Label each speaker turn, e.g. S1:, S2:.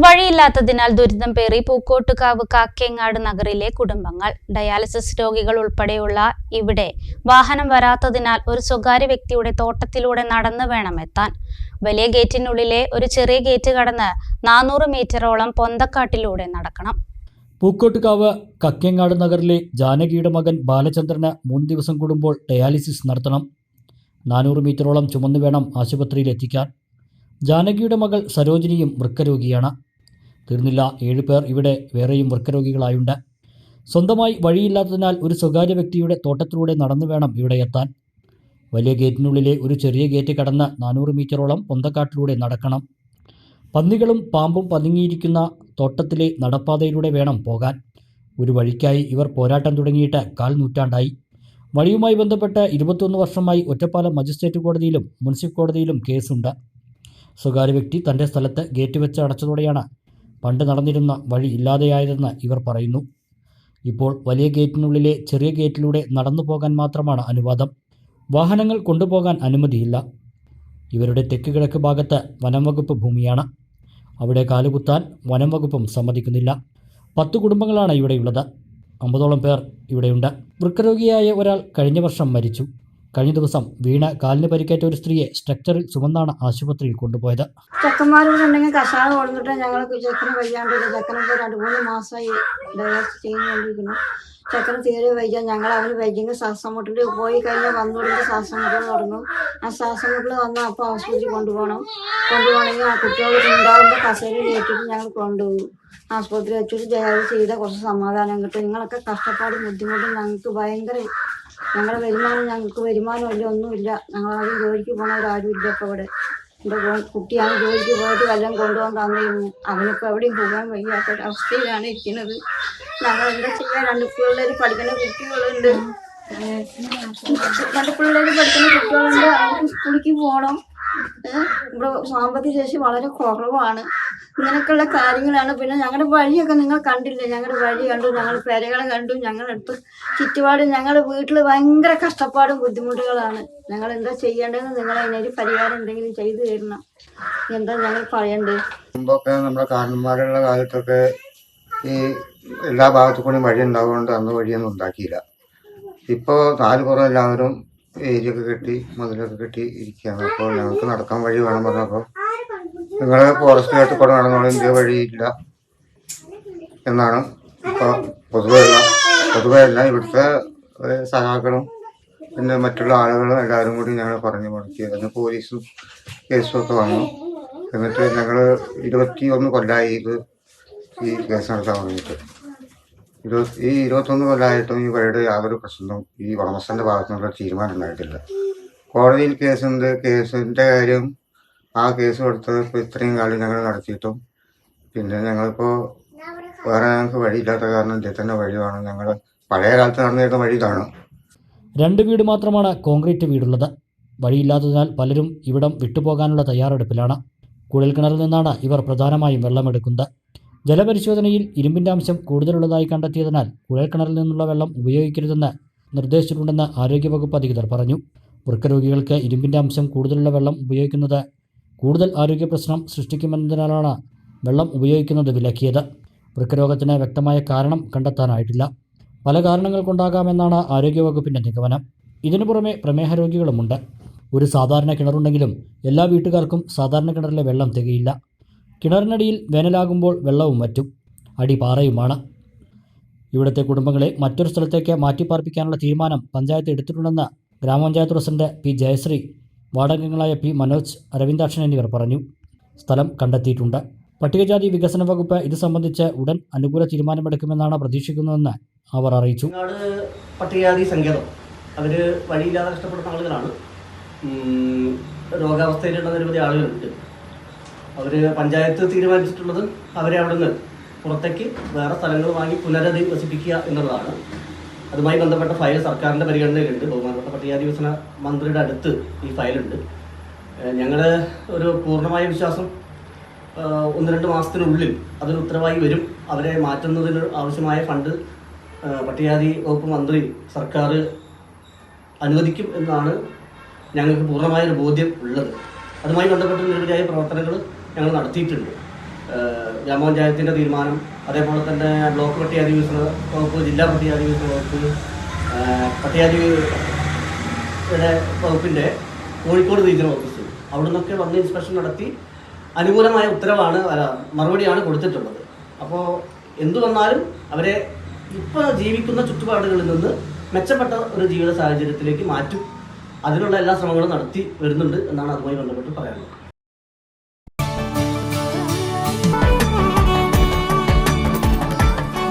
S1: വഴിയില്ലാത്തതിനാൽ ദുരിതം പേറി പൂക്കോട്ടുകാവ് കാക്കേങ്ങാട് നഗറിലെ കുടുംബങ്ങൾ ഡയാലിസിസ് രോഗികൾ ഉൾപ്പെടെയുള്ള ഇവിടെ വാഹനം വരാത്തതിനാൽ ഒരു സ്വകാര്യ വ്യക്തിയുടെ തോട്ടത്തിലൂടെ നടന്നു വേണം എത്താൻ. വലിയ ഗേറ്റിനുള്ളിലെ ഒരു ചെറിയ ഗേറ്റ് കടന്ന് നാനൂറ് മീറ്ററോളം പൊന്തക്കാട്ടിലൂടെ നടക്കണം.
S2: പൂക്കോട്ടുകാവ് കക്കേങ്ങാട് നഗറിലെ ജാനകിയുടെ മകൻ ബാലചന്ദ്രന് മൂന്ന് ദിവസം കൂടുമ്പോൾ ഡയാലിസിസ് നടത്തണം. നാനൂറ് മീറ്ററോളം ചുമന്നു വേണം ആശുപത്രിയിൽ എത്തിക്കാൻ ജാനകിയുടെ മകൾ സരോജിനിയും വൃക്കരോഗിയാണ്. തീർന്നില്ല ഏഴുപേർ ഇവിടെ വേറെയും വൃക്കരോഗികളായുണ്ട്. സ്വന്തമായി വഴിയില്ലാത്തതിനാൽ ഒരു സ്വകാര്യ വ്യക്തിയുടെ തോട്ടത്തിലൂടെ നടന്നു വേണം ഇവിടെ എത്താൻ. വലിയ ഗേറ്റിനുള്ളിലെ ഒരു ചെറിയ ഗേറ്റ് കടന്ന് നാനൂറ് മീറ്ററോളം പൊന്തക്കാട്ടിലൂടെ നടക്കണം. പന്നികളും പാമ്പും പതുങ്ങിയിരിക്കുന്ന തോട്ടത്തിലെ നടപ്പാതയിലൂടെ വേണം പോകാൻ. ഒരു വഴിക്കായി ഇവർ പോരാട്ടം തുടങ്ങിയിട്ട് കാൽ നൂറ്റാണ്ടായി. വഴിയുമായി ബന്ധപ്പെട്ട് ഇരുപത്തൊന്ന് വർഷമായി ഒറ്റപ്പാലം മജിസ്ട്രേറ്റ് കോടതിയിലും മുനിസിപ്പൽ കോടതിയിലും കേസുണ്ട്. സ്വകാര്യ വ്യക്തി തന്റെ സ്ഥലത്ത് ഗേറ്റ് വെച്ച് അടച്ചതോടെയാണ് പണ്ട് നടന്നിരുന്ന വഴി ഇല്ലാതെയായതെന്ന് ഇവർ പറയുന്നു. ഇപ്പോൾ വലിയ ഗേറ്റിനുള്ളിലെ ചെറിയ ഗേറ്റിലൂടെ നടന്നു പോകാൻ മാത്രമാണ് അനുവാദം. വാഹനങ്ങൾ കൊണ്ടുപോകാൻ അനുമതിയില്ല. ഇവരുടെ തെക്ക് കിഴക്ക് ഭാഗത്ത് വനം വകുപ്പ് ഭൂമിയാണ്. അവിടെ കാലുകുത്താൻ വനം വകുപ്പും സമ്മതിക്കുന്നില്ല. പത്ത് കുടുംബങ്ങളാണ് ഇവിടെയുള്ളത്. അമ്പതോളം പേർ ഇവിടെയുണ്ട്. വൃക്കരോഗിയായ ഒരാൾ കഴിഞ്ഞ വർഷം മരിച്ചു. കഴിഞ്ഞ ദിവസം വീണ കാലിന് പരിക്കേറ്റ ഒരു സ്ത്രീയെ സ്ട്രക്ചറിൽ ചുമന്നാണ് ആശുപത്രിയിൽ കൊണ്ടുപോയത്.
S3: ചെക്കന്മാരോടുണ്ടെങ്കിൽ കഷായം കൊടുത്തിട്ട് ഞങ്ങൾ ചെക്കന് വയ്യാണ്ട് ചെക്കനൊക്കെ രണ്ട് മൂന്ന് മാസമായി ഡയാലിസിസ് ചെയ്യുന്നുകൊണ്ടിരിക്കുന്നു ചെക്കന് തീരെ വയ്യ. ഞങ്ങൾ അവന് വയ്യെങ്കിൽ ശ്വാസം മുട്ടിൽ പോയി കഴിഞ്ഞാൽ വന്നു കൊടുത്ത് ശ്വാസം മുട്ടൽ തുടങ്ങും ആ ശ്വാസം മുട്ടൽ വന്നാൽ അപ്പോൾ ആശുപത്രി കൊണ്ടുപോകണം. കൊണ്ടുപോകണമെങ്കിൽ ആ കുട്ടികൾ ഉണ്ടാകുമ്പോൾ കസേരയിൽ ഏറ്റിട്ട് ഞങ്ങൾ കൊണ്ടുപോകും. ആശുപത്രി വെച്ചിട്ട് ഡയാലിസിസ് ചെയ്താൽ കുറച്ച് സമാധാനം കിട്ടും. നിങ്ങളൊക്കെ കഷ്ടപ്പാടും ബുദ്ധിമുട്ടും ഞങ്ങൾക്ക് ഭയങ്കര ഞങ്ങളുടെ വരുമാനം ഞങ്ങൾക്ക് വരുമാനമില്ല ഒന്നുമില്ല. ഞങ്ങളാരും ജോലിക്ക് പോണവരാരും ഇല്ല ഇപ്പോൾ ഇവിടെ. മോൻ- കുട്ടിയാണ് ജോലിക്ക് പോയിട്ട് വല്ലതും കൊണ്ടുപോകാൻ തന്നിരുന്നു. അവനിപ്പോൾ എവിടെയും പോകാൻ വയ്യാത്ത അവസ്ഥയിലാണ് ഇരിക്കുന്നത്. ഞങ്ങൾ എന്താ ചെയ്യാൻ രണ്ട് പിള്ളേർ പഠിക്കുന്ന കുട്ടികളുണ്ട്. രണ്ട് പിള്ളേർ പഠിക്കുന്ന കുട്ടികളുണ്ട്. അവർക്ക് സ്കൂളിലേക്ക് പോകണം. ഇവിടെ സാമ്പത്തിക ശേഷി വളരെ കുറവാണ്. ഇങ്ങനെയൊക്കെയുള്ള കാര്യങ്ങളാണ്. പിന്നെ ഞങ്ങളുടെ വഴിയൊക്കെ നിങ്ങൾ കണ്ടില്ലേ? ഞങ്ങളുടെ വഴി കണ്ടു ഞങ്ങൾ പെരകളെ കണ്ടു ഞങ്ങളടുത്ത് ചുറ്റുപാടും ഞങ്ങളുടെ വീട്ടിൽ ഭയങ്കര കഷ്ടപ്പാടും ബുദ്ധിമുട്ടുകളാണ്. ഞങ്ങൾ എന്താ ചെയ്യേണ്ടതെന്ന് നിങ്ങൾ അതിനൊരു പരിഹാരം എന്തെങ്കിലും ചെയ്തു തരണം. എന്താ ഞങ്ങൾ പറയണ്ടേ?
S4: മുമ്പൊക്കെ നമ്മുടെ കാരണന്മാരുള്ള കാലത്തൊക്കെ ഈ എല്ലാ ഭാഗത്തു കൂടി വഴി ഉണ്ടാവുകൊണ്ട് അന്ന് വഴിയൊന്നും ഉണ്ടാക്കിയില്ല. ഇപ്പോൾ നാല് പുറം എല്ലാവരും ഏരിയൊക്കെ കെട്ടി മതിലൊക്കെ കെട്ടി ഇരിക്കുകയാണ്. അപ്പോൾ ഞങ്ങൾക്ക് നടക്കാൻ വഴി വേണം പറഞ്ഞപ്പോൾ നിങ്ങൾ ഫോറസ്റ്റുകായിട്ട് കൂടെ നടന്നോളും ഇന്ത്യ വഴിയില്ല എന്നാണ് ഇപ്പോൾ പൊതുവെയുള്ള പൊതുവെയല്ല ഇവിടുത്തെ ഏഹ്, സഹാക്കളും പിന്നെ മറ്റുള്ള ആളുകളും എല്ലാവരും കൂടി ഞങ്ങൾ പറഞ്ഞു മുടക്കി. അതിന് പോലീസും കേസും ഒക്കെ വന്നു. എന്നിട്ട് ഞങ്ങൾ ഇരുപത്തി ഒന്ന് കൊല്ലമായി ഇത് ഈ കേസ് നടത്താൻ വേണ്ടിയിട്ട്. ഇരുപത്തി ഈ ഇരുപത്തൊന്ന് കൊല്ലമായിട്ടും ഈ വഴിയുടെ യാതൊരു പ്രശ്നവും ഈ ഉടമസ്ഥന്റെ ഭാഗത്തു നിന്നുള്ള തീരുമാനം ഉണ്ടായിട്ടില്ല. കോടതിയിൽ കേസുണ്ട് കേസിന്റെ കാര്യം ആ കേസ് കൊടുത്തത് ഇപ്പോൾ ഇത്രയും കാലം ഞങ്ങൾ നടത്തിയിട്ടും. പിന്നെ ഞങ്ങളിപ്പോൾ വേറെ ഞങ്ങൾക്ക് വഴിയില്ലാത്ത കാരണം ഇതിൽ തന്നെ കാണും. ഞങ്ങൾ പഴയ കാലത്ത് നടന്നിരുന്ന വഴി ഇതാണ്
S2: രണ്ട് വീട് മാത്രമാണ് കോൺക്രീറ്റ് വീടുള്ളത്. വഴിയില്ലാത്തതിനാൽ പലരും ഇവിടം വിട്ടുപോകാനുള്ള തയ്യാറെടുപ്പിലാണ്. കുഴൽക്കിണറിൽ നിന്നാണ് ഇവർ പ്രധാനമായും വെള്ളമെടുക്കുന്നത്. ജലപരിശോധനയിൽ ഇരുമ്പിന്റെ അംശം കൂടുതലുള്ളതായി കണ്ടെത്തിയതിനാൽ കുഴൽക്കിണറിൽ നിന്നുള്ള വെള്ളം ഉപയോഗിക്കരുതെന്ന് നിർദ്ദേശിച്ചിട്ടുണ്ടെന്ന് ആരോഗ്യവകുപ്പ് അധികൃതർ പറഞ്ഞു. വൃക്കരോഗികൾക്ക് ഇരുമ്പിന്റെ അംശം കൂടുതലുള്ള വെള്ളം ഉപയോഗിക്കുന്നത് കൂടുതൽ ആരോഗ്യ പ്രശ്നം സൃഷ്ടിക്കുമെന്നതിനാലാണ് വെള്ളം ഉപയോഗിക്കുന്നത് വിലക്കിയത്. വൃക്കരോഗത്തിന് വ്യക്തമായ കാരണം കണ്ടെത്താനായിട്ടില്ല. പല കാരണങ്ങൾ കൊണ്ടാകാമെന്നാണ് ആരോഗ്യവകുപ്പിന്റെ നിഗമനം. ഇതിനു പുറമെ പ്രമേഹ രോഗികളുമുണ്ട്. ഒരു സാധാരണ കിണറുണ്ടെങ്കിലും എല്ലാ വീട്ടുകാർക്കും സാധാരണ കിണറിലെ വെള്ളം തികയില്ല. കിണറിനടിയിൽ വേനലാകുമ്പോൾ വെള്ളവും വറ്റും. അടിപാറയുമാണ് ഇവിടുത്തെ കുടുംബങ്ങളെ മറ്റൊരു സ്ഥലത്തേക്ക് മാറ്റിപ്പാർപ്പിക്കാനുള്ള തീരുമാനം പഞ്ചായത്ത് എടുത്തിട്ടുണ്ടെന്ന് ഗ്രാമപഞ്ചായത്ത് പ്രസിഡന്റ് പി ജയശ്രീ വാടകങ്ങളായ പി മനോജ് അരവിന്ദാക്ഷൻ എന്നിവർ പറഞ്ഞു. സ്ഥലം കണ്ടെത്തിയിട്ടുണ്ട്. പട്ടികജാതി വികസന വകുപ്പ് ഇത് സംബന്ധിച്ച് ഉടൻ അനുകൂല തീരുമാനമെടുക്കുമെന്നാണ് പ്രതീക്ഷിക്കുന്നതെന്ന് അവർ അറിയിച്ചു.
S5: പട്ടികജാതി സങ്കേതം. അവർ വഴിയില്ലാതെ കഷ്ടപ്പെടുന്ന ആളുകളാണ്. രോഗാവസ്ഥയിലുള്ള നിരവധി ആളുകളുണ്ട്. അവർ പഞ്ചായത്ത് തീരുമാനിച്ചിട്ടുള്ളത് അവരെ അവിടെ നിന്ന് പുറത്തേക്ക് വേറെ സ്ഥലങ്ങൾ വാങ്ങി പുനരധിവസിപ്പിക്കുക എന്നുള്ളതാണ്. അതുമായി ബന്ധപ്പെട്ട ഫയൽ സർക്കാരിന്റെ പരിഗണനയിലുണ്ട്. ബഹുമാനപ്പെട്ട പട്ടികജാതി വികസന മന്ത്രിയുടെ അടുത്ത് ഈ ഫയലുണ്ട്. ഞങ്ങൾ ഒരു പൂർണമായ വിശ്വാസം ഒന്ന് രണ്ട് മാസത്തിനുള്ളിൽ അതിന് ഉത്തരവായി വരും. അവരെ മാറ്റുന്നതിന് ആവശ്യമായ ഫണ്ട് പട്ടികാതി വകുപ്പ് മന്ത്രി സർക്കാർ അനുവദിക്കും എന്നാണ് ഞങ്ങൾക്ക് പൂർണമായൊരു ബോധ്യം ഉള്ളത്. അതുമായി ബന്ധപ്പെട്ട നിരവധിയായ പ്രവർത്തനങ്ങൾ ഞങ്ങൾ നടത്തിയിട്ടുണ്ട്. ഗ്രാമപഞ്ചായത്തിന്റെ തീരുമാനം അതേപോലെ തന്നെ ബ്ലോക്ക് പട്ടികാതി വികസന വകുപ്പ് ജില്ലാ പട്ടികാതി വികസന വകുപ്പ് പട്ടികാതി വകുപ്പിന്റെ കോഴിക്കോട് റീജിയണൽ ഓഫീസ്. അവിടെ നിന്നൊക്കെ വന്ന് ഇൻസ്പെക്ഷൻ നടത്തി അനുകൂലമായ ഉത്തരവാണ് മറുപടിയാണ് കൊടുത്തിട്ടുള്ളത്. അപ്പോൾ എന്തു വന്നാലും അവരെ ഇപ്പോൾ ജീവിക്കുന്ന ചുറ്റുപാടുകളിൽ നിന്ന് മെച്ചപ്പെട്ട ഒരു ജീവിത സാഹചര്യത്തിലേക്ക് മാറ്റും. അതിനുള്ള എല്ലാ ശ്രമങ്ങളും നടത്തി വരുന്നുണ്ട് എന്നാണ് അതുമായി ബന്ധപ്പെട്ട് പറയാനുള്ളത്.